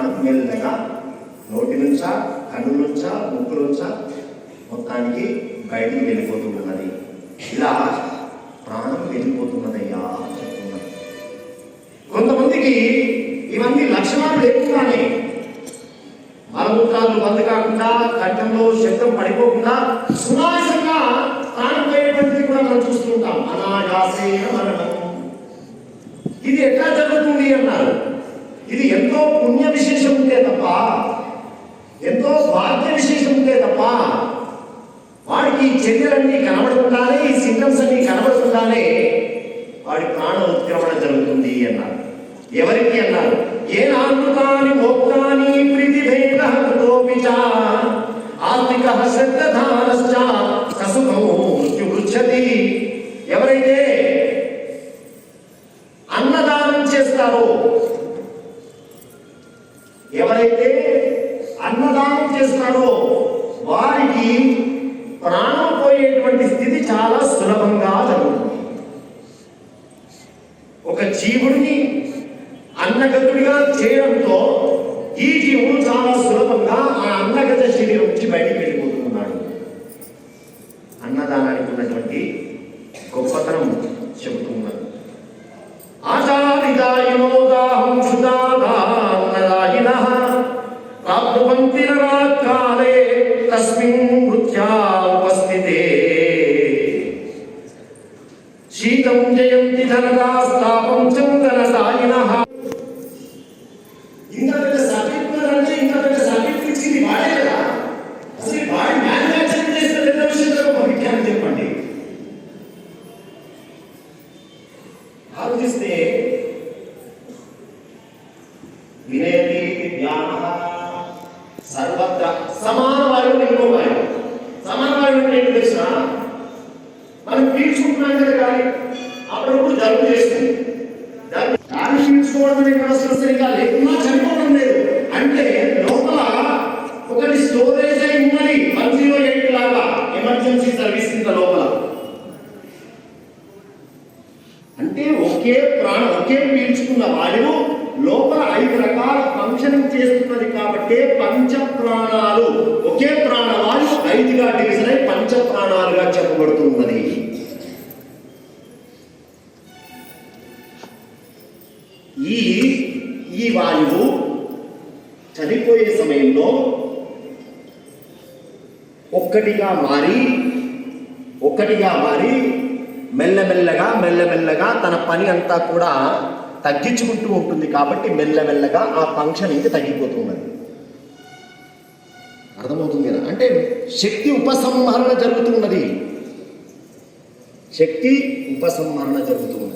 ప్రాణం మెల్లగా నోటి నుంచా కన్ను నుంచా ముక్కు నుంచా? మొత్తానికి బయటికి వెళ్ళిపోతున్నది. ఇలా ప్రాణం వెళ్ళిపోతున్నదయ్యా అని చెప్తున్నది. కొంతమందికి ఇవన్నీ లక్షణాలు లేకుండానే మలమూత్రాలు బంద్ కాకుండా కంఠంలో శబ్దం పడిపోకుండా సునాయాసంగా ప్రాణం పోయేటువంటిది కూడా మనం చూస్తుంటాం అనాయాసేన మరణం. ఇది ఎట్లా జరుగుతుంది అన్నారు. ఎంతో పుణ్య విశేషం ఉంటే తప్ప ఎంతో భాగ్య విశేషం ఉంటే తప్ప వాడికి ఈ చర్యలన్నీ కనబడకుండానే ఈ సింటమ్స్ అన్ని కనబడకుండానే వాడి ప్రాణ ఉత్క్రమణ జరుగుతుంది అన్నారు. ఎవరికి అన్నారు? ఏ నామృతాని భోక్తాని ప్రీతి భేద చ ఆత్మిక శ్రద్ధానశ్చ ససుఖం ఎవరైతే అన్నదానం చేస్తారో ఎవరైతే అన్నదానం చేస్తారో వారికి ప్రాణం పోయేటువంటి స్థితి చాలా సులభంగా జరుగుతుంది. ఒక జీవుడిని అన్నగతుడిగా చేయడంతో ఈ జీవుడు చాలా సులభంగా ఆ అన్నగత శరీరం నుంచి బయటికి వెళ్ళిపోతున్నాడు. అన్నదానానికి ఉన్నటువంటి గొప్పతనం చెబుతున్నారు ఆచారిదాయనోదాహం తస్మిన్ మృత్యా ఉపస్థితే శీతం జయంతి ధనదాస్తాపం చందనదాయినః పెద్ద సర్టిఫికెట్ అంటే ఇంత పెద్ద సర్టిఫికెట్ ఇచ్చింది వాడే కదా. అసలు వాడి మ్యానుఫ్యాక్చరింగ్ చేసిన పెద్ద విషయంలో ఒక చెప్పండి. ఆలోచిస్తే వినయతి జ్ఞాన సర్వత్ర సమాన వాయువు ఇంకో వాయువు అంటే ఏంటి మనం పీల్చుకుంటున్నాం కదా కానీ అప్పుడప్పుడు జలుబు చేస్తుంది. జలుబు పీల్చుకోవడం అనే సరిగా చనిపోవడం లేదు. అంటే లోపల ఒకటి స్టోరేజ్ అయి ఉన్నది. వన్ జీరో ఎయిట్ లాగా ఎమర్జెన్సీ సర్వీస్ ఇంత లోపల. అంటే ఒకే ప్రాణం ఒకే పీల్చుకున్న వాయువు లోపల ఐదు రకాల ఫంక్షనింగ్ చేస్తున్నది కాబట్టి పంచ ప్రాణాలు ఒకే ప్రాణవాయువు ఐదుగా డివిజన్ అయి పంచ ప్రాణాలుగా చెప్పబడుతున్నది. ఈ ఈ వాయువు చనిపోయే సమయంలో ఒక్కటిగా మారి ఒక్కటిగా మారి మెల్లమెల్లగా మెల్లమెల్లగా తన పని అంతా కూడా తగ్గించుకుంటూ ఉంటుంది కాబట్టి మెల్లమెల్లగా ఆ ఫంక్షన్ ఇంకా తగ్గిపోతున్నది. అర్థమవుతుంది కదా? అంటే శక్తి ఉపసంహరణ జరుగుతున్నది. శక్తి ఉపసంహరణ జరుగుతుంది.